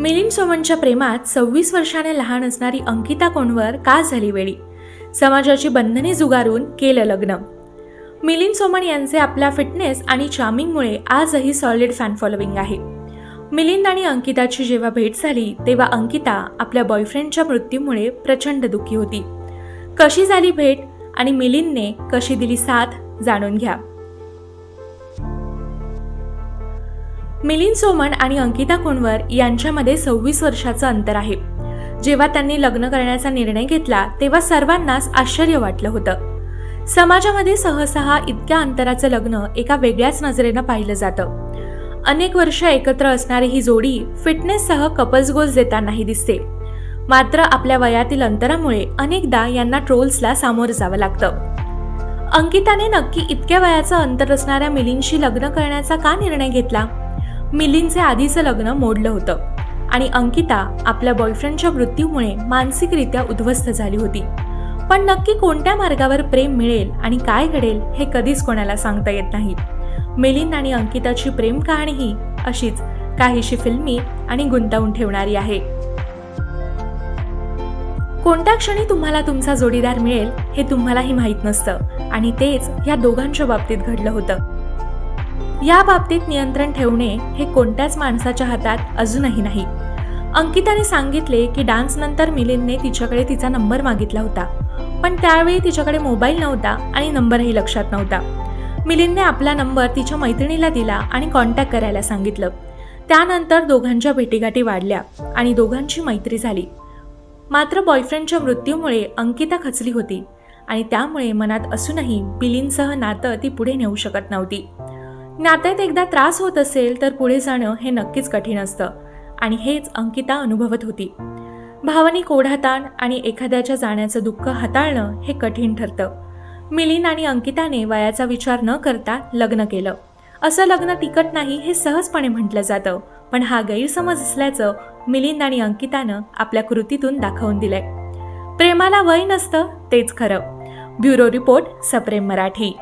मिलिंद सोमनच्या प्रेमात सव्वीस वर्षाने लहान असणारी अंकिता कोणवर का झाली वेळी समाजाची बंधने जुगारून केलं लग्न. मिलिंद सोमन यांचे आपल्या फिटनेस आणि चार्मिंगमुळे आजही सॉलिड फॅन फॉलोविंग आहे. मिलिंद आणि अंकिताची जेव्हा भेट झाली तेव्हा अंकिता आपल्या बॉयफ्रेंडच्या मृत्यूमुळे प्रचंड दुःखी होती. कशी झाली भेट आणि मिलिंदने कशी दिली साथ जाणून घ्या. मिलिंद सोमण आणि अंकिता कोणवर यांच्यामध्ये सव्वीस वर्षाचं अंतर आहे. जेव्हा त्यांनी लग्न करण्याचा निर्णय घेतला तेव्हा सर्वांनाच आश्चर्य वाटलं होतं. समाजामध्ये सहसा इतक्या अंतराचं लग्न एका वेगळ्याच नजरेनं पाहिलं जातं. अनेक वर्ष एकत्र असणारी ही जोडी फिटनेससह कपल्स गोल्स देतानाही दिसते. मात्र आपल्या वयातील अंतरामुळे अनेकदा यांना ट्रोल्सला सामोरं जावं लागतं. अंकिताने नक्की इतक्या वयाचं अंतर असणाऱ्या मिलिंदशी लग्न करण्याचा का निर्णय घेतला? मिलिंदचे आधीचं लग्न मोडलं होतं. आणि अंकिता आपल्या बॉयफ्रेंडच्या मृत्यूमुळे मानसिकरित्या उद्ध्वस्त झाली होती. पण नक्की कोणत्या मार्गावर प्रेम मिळेल आणि काय घडेल हे कधीच कोणाला सांगता येत नाही. मिलिंद आणि अंकिताची प्रेम कहाणीही अशीच काहीशी फिल्मी आणि गुंतवून ठेवणारी आहे. कोणत्या क्षणी तुम्हाला तुमचा जोडीदार मिळेल हे तुम्हालाही माहीत नसतं. आणि तेच या दोघांच्या बाबतीत घडलं होतं. या बाबतीत नियंत्रण ठेवणे हे कोणत्याच माणसाच्या हातात अजूनही नाही. अंकिताने सांगितले की डान्सनंतर मिलिंदने तिच्याकडे तिचा नंबर मागितला होता. पण त्यावेळी तिच्याकडे मोबाईल नव्हता आणि नंबरही लक्षात नव्हता. मिलिंदने आपला नंबर तिच्या मैत्रिणीला दिला आणि कॉन्टॅक्ट करायला सांगितलं. त्यानंतर दोघांच्या भेटीगाठी वाढल्या आणि दोघांची मैत्री झाली. मात्र बॉयफ्रेंडच्या मृत्यूमुळे अंकिता खचली होती आणि त्यामुळे मनात असूनही मिलिंदसह नातं ती पुढे नेऊ शकत नव्हती. नात्यात एकदा त्रास होत असेल तर पुढे जाणं हे नक्कीच कठीण असतं. आणि हेच अंकिता अनुभवत होती. भावनिक ओढाताण आणि एखाद्याच्या जाण्याचं दुःख हाताळणं हे कठीण ठरतं. मिलिंद आणि अंकिताने वयाचा विचार न करता लग्न केलं. असं लग्न तिकट नाही हे सहजपणे म्हटलं जातं. पण हा गैरसमज असल्याचं मिलिंद आणि अंकितानं आपल्या कृतीतून दाखवून दिलंय. प्रेमाला वय नसतं तेच खरं. ब्युरो रिपोर्ट सप्रेम मराठी.